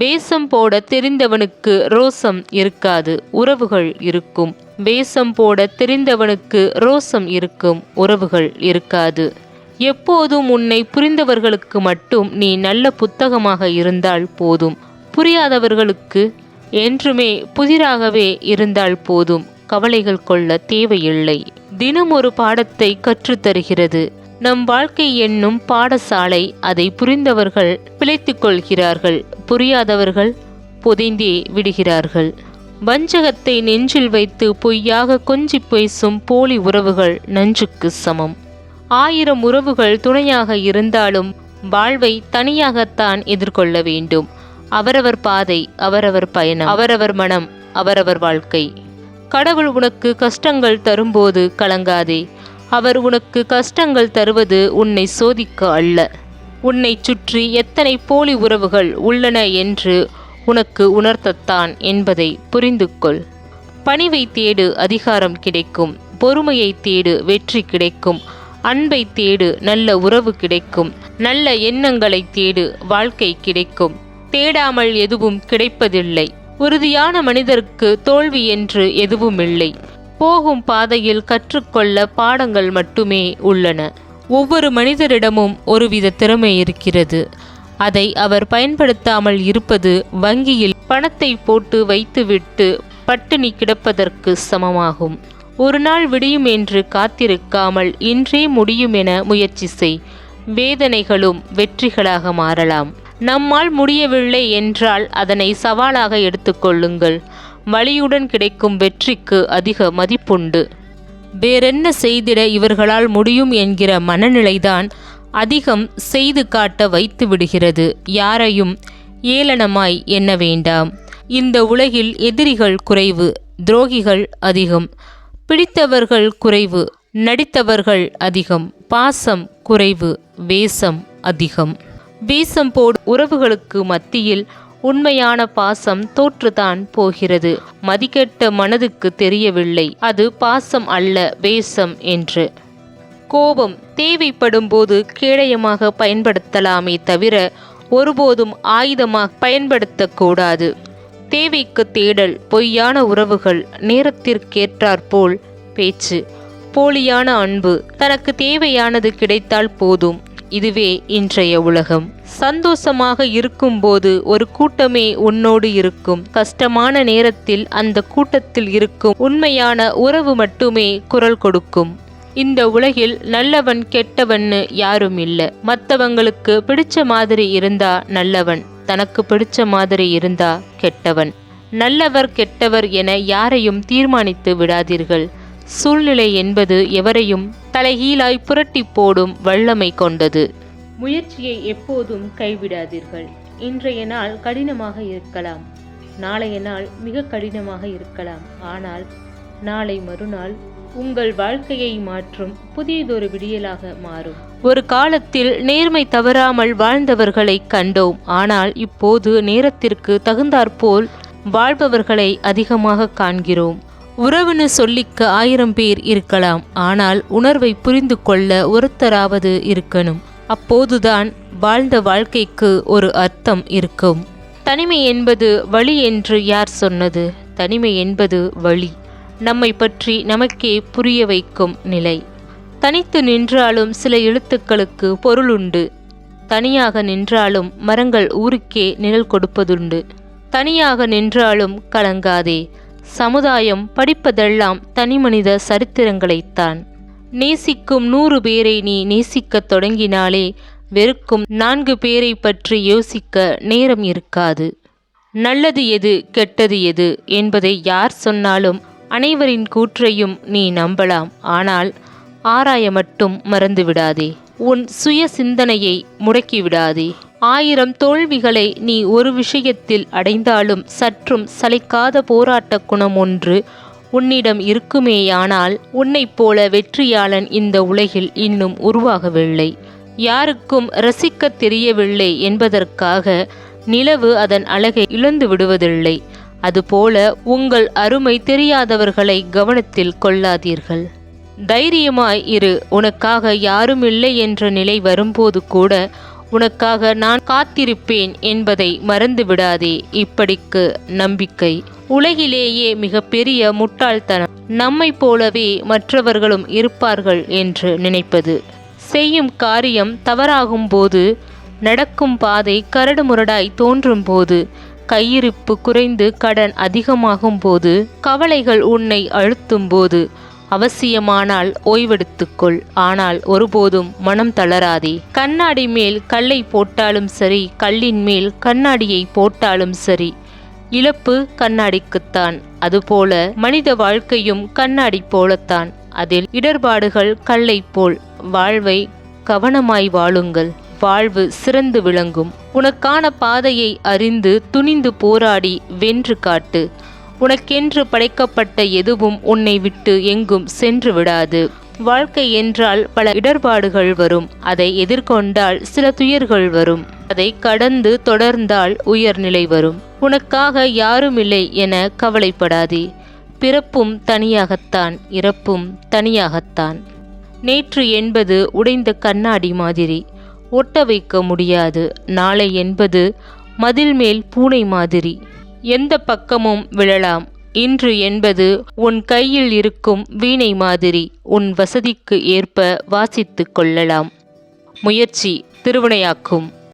வேஷம் போட தெரிந்தவனுக்கு ரோசம் இருக்காது உறவுகள் இருக்கும். வேஷம் போட தெரிந்தவனுக்கு ரோசம் இருக்கும் உறவுகள் இருக்காது. எப்போதும் உன்னை புரிந்தவர்களுக்கு மட்டும் நீ நல்ல புத்தகமாக இருந்தால் போதும். புரியாதவர்களுக்கு என்றுமே புதிராகவே இருந்தால் போதும். கவலைகள் கொள்ள தேவையில்லை. தினம் ஒரு பாடத்தை கற்றுத்தருகிறது நம் வாழ்க்கை என்னும் பாடசாலை அதை புரிந்தவர்கள் பிழைத்துக் கொள்கிறார்கள். புரியாதவர்கள் புதைந்தே விடுகிறார்கள். வஞ்சகத்தை நெஞ்சில் வைத்து பொய்யாக கொஞ்சி பேசும் போலி உறவுகள் நஞ்சுக்கு சமம். ஆயிரம் உறவுகள் துணையாக இருந்தாலும் வாழ்வை தனியாகத்தான் எதிர்கொள்ள வேண்டும். அவரவர் பாதை அவரவர் பயணம் அவரவர் மனம் அவரவர் வாழ்க்கை. கடவுள் உனக்கு கஷ்டங்கள் தரும்போது கலங்காதே. அவர் உனக்கு கஷ்டங்கள் தருவது உன்னை சோதிக்க அல்ல. உன்னை சுற்றி எத்தனை போலி உறவுகள் உள்ளன என்று உனக்கு உணர்த்தத்தான் என்பதை புரிந்து கொள் பணிவை தேடு அதிகாரம் கிடைக்கும் பொறுமையை தேடு வெற்றி கிடைக்கும் அன்பை தேடு நல்ல உறவு கிடைக்கும் நல்ல எண்ணங்களை தேடு வாழ்க்கை கிடைக்கும். தேடாமல் எதுவும் கிடைப்பதில்லை. உறுதியான மனிதருக்கு தோல்வி என்று எதுவும் இல்லை போகும் பாதையில் கற்றுக்கொள்ள பாடங்கள் மட்டுமே உள்ளன. ஒவ்வொரு மனிதரிடமும் ஒருவித திறமை இருக்கிறது. அதை அவர் பயன்படுத்தாமல் இருப்பது வங்கியில் பணத்தை போட்டு வைத்துவிட்டு பட்டினி கிடப்பதற்கு சமமாகும். ஒரு நாள் விடியும் என்று காத்திருக்காமல் இன்றே முடியும் என முயற்சி செய். வேதனைகளும் வெற்றிகளாக மாறலாம். நம்மால் முடியவில்லை என்றால் அதனை சவாலாக எடுத்துக்கொள்ளுங்கள் வழியுடன் கிடைக்கும் வெற்றிக்கு அதிக மதிப்புண்டு. வேறென்ன செய்திட இவர்களால் முடியும் என்கிற மனநிலைதான் அதிகம் செய்து காட்ட வைத்து விடுகிறது. யாரையும் ஏளனமாய் எண்ண வேண்டாம். இந்த உலகில் எதிரிகள் குறைவு துரோகிகள் அதிகம். பிடித்தவர்கள் குறைவு நடித்தவர்கள் அதிகம். பாசம் குறைவு வேஷம் அதிகம். வேஷம் போடு உறவுகளுக்கு மத்தியில் உண்மையான பாசம் தோற்றுதான் போகிறது. மதிக்கெட்ட மனதுக்கு தெரியவில்லை. அது பாசம் அல்ல வேஷம் என்று. கோபம் தேவைப்படும் போது கேடயமாக பயன்படுத்தலாமே தவிர ஒருபோதும் ஆயுதமாக பயன்படுத்தக்கூடாது தேவைக்கு தேடல் பொய்யான உறவுகள் நேரத்திற்கேற்றாற்போல் பேச்சு. போலியான அன்பு தனக்கு தேவையானது கிடைத்தால் போதும். இதுவே இன்றைய உலகம். சந்தோஷமாக இருக்கும்போது ஒரு கூட்டமே உன்னோடு இருக்கும். கஷ்டமான நேரத்தில் அந்த கூட்டத்தில் இருக்கும். உண்மையான உறவு மட்டுமே குரல் கொடுக்கும். இந்த உலகில் நல்லவன் கெட்டவன்னு யாரும் இல்லை. மற்றவங்களுக்கு பிடிச்ச மாதிரி இருந்தா நல்லவன். தனக்கு பிடிச்ச மாதிரி இருந்தா கெட்டவன். நல்லவர் கெட்டவர் என யாரையும் தீர்மானித்து விடாதீர்கள். சூழ்நிலை என்பது எவரையும் தலைகீழாய் புரட்டி போடும் வல்லமை கொண்டது. முயற்சியை எப்போதும் கைவிடாதீர்கள். இன்றைய நாள் கடினமாக இருக்கலாம். நாளைய நாள் மிக கடினமாக இருக்கலாம். ஆனால் நாளை மறுநாள் உங்கள் வாழ்க்கையை மாற்றும் புதியதொரு விடியலாக மாறும். ஒரு காலத்தில் நேர்மை தவறாமல் வாழ்ந்தவர்களை கண்டோம். ஆனால் இப்போது நேரத்திற்கு தகுந்தாற்போல் வாழ்பவர்களை அதிகமாக காண்கிறோம். உறவுன்னு சொல்லிக்க ஆயிரம் பேர் இருக்கலாம். ஆனால் உணர்வை புரிந்து கொள்ள ஒருத்தராவது இருக்கணும். அப்போதுதான் வாழ்ந்த வாழ்க்கைக்கு ஒரு அர்த்தம் இருக்கும். தனிமை என்பது வழி என்று யார் சொன்னது? தனிமை என்பது வழி. நம்மை பற்றி நமக்கே புரிய வைக்கும் நிலை. தனித்து நின்றாலும் சில எழுத்துக்களுக்கு பொருளுண்டு தனியாக நின்றாலும் மரங்கள் ஊருக்கே நிழல் கொடுப்பதுண்டு. தனியாக நின்றாலும் கலங்காதே. சமுதாயம் படிப்பதெல்லாம் தனிமனித சரித்திரங்களைத்தான். நேசிக்கும் நூறு பேரை நீ நேசிக்கத் தொடங்கினாலே வெறுக்கும் நான்கு பேரை பற்றி யோசிக்க நேரம் இருக்காது. நல்லது எது கெட்டது எது என்பதை யார் சொன்னாலும் அனைவரின் கூற்றையும் நீ நம்பலாம். ஆனால் ஆராய மட்டும் மறந்துவிடாதே உன் சுய சிந்தனையை முடக்கிவிடாதே ஆயிரம் தோல்விகளை நீ ஒரு விஷயத்தில் அடைந்தாலும் சற்றும் சளைக்காத போராட்ட குணம் ஒன்று உன்னிடம் இருக்குமேயானால் உன்னைப் போல வெற்றியாளன் இந்த உலகில் இன்னும் உருவாகவில்லை. யாருக்கும் ரசிக்கத் தெரியவில்லை என்பதற்காக நிலவு அதன் அழகை இழந்து விடுவதில்லை. அதுபோல உங்கள் அருமை தெரியாதவர்களை கவனத்தில் கொள்ளாதீர்கள். தைரியமாய் இரு உனக்காக யாரும் இல்லை என்ற நிலை வரும்போது கூட உனக்காக நான் காத்திருப்பேன் என்பதை மறந்து விடாதே இப்படிக்கு நம்பிக்கை. உலகிலேயே மிகப்பெரிய முட்டாள்தனம். நம்மைப் போலவே மற்றவர்களும் இருப்பார்கள் என்று நினைப்பது. செய்யும் காரியம் தவறாகும் போது நடக்கும் பாதை கரடுமுரடாய் தோன்றும் போது கையிருப்பு குறைந்து கடன் அதிகமாகும் போது கவலைகள் உன்னை அழுத்தும் போது அவசியமானால் ஓய்வெடுத்துக்கொள். ஆனால் ஒருபோதும் மனம் தளராதே. கண்ணாடி மேல் கல்லை போட்டாலும் சரி கல்லின் மேல் கண்ணாடியை போட்டாலும் சரி. இழப்பு கண்ணாடிக்குத்தான். அதுபோல மனித வாழ்க்கையும் கண்ணாடி போலத்தான். அதில் இடர்பாடுகள் கல்லை போல். வாழ்வை கவனமாய் வாழுங்கள். வாழ்வு சிறந்து விளங்கும். உனக்கான பாதையை அறிந்து துணிந்து போராடி வென்று காட்டு. உனக்கென்று படைக்கப்பட்ட எதுவும் உன்னை விட்டு எங்கும் சென்று விடாது. வாழ்க்கை என்றால் பல இடர்பாடுகள் வரும். அதை எதிர்கொண்டால் சில துயர்கள் வரும். அதை கடந்து தொடர்ந்தால் உயர்நிலை வரும். உனக்காக யாருமில்லை என கவலைப்படாதே. பிறப்பும் தனியாகத்தான் இறப்பும் தனியாகத்தான். நேற்று என்பது உடைந்த கண்ணாடி மாதிரி. ஒட்ட வைக்க முடியாது. நாளை என்பது மதில் மேல் பூனை மாதிரி. எந்த பக்கமும் விழலாம். இன்று என்பது உன் கையில் இருக்கும் வீணை மாதிரி உன் வசதிக்கு ஏற்ப வாசித்து கொள்ளலாம். முயற்சி திருவினையாக்கும்.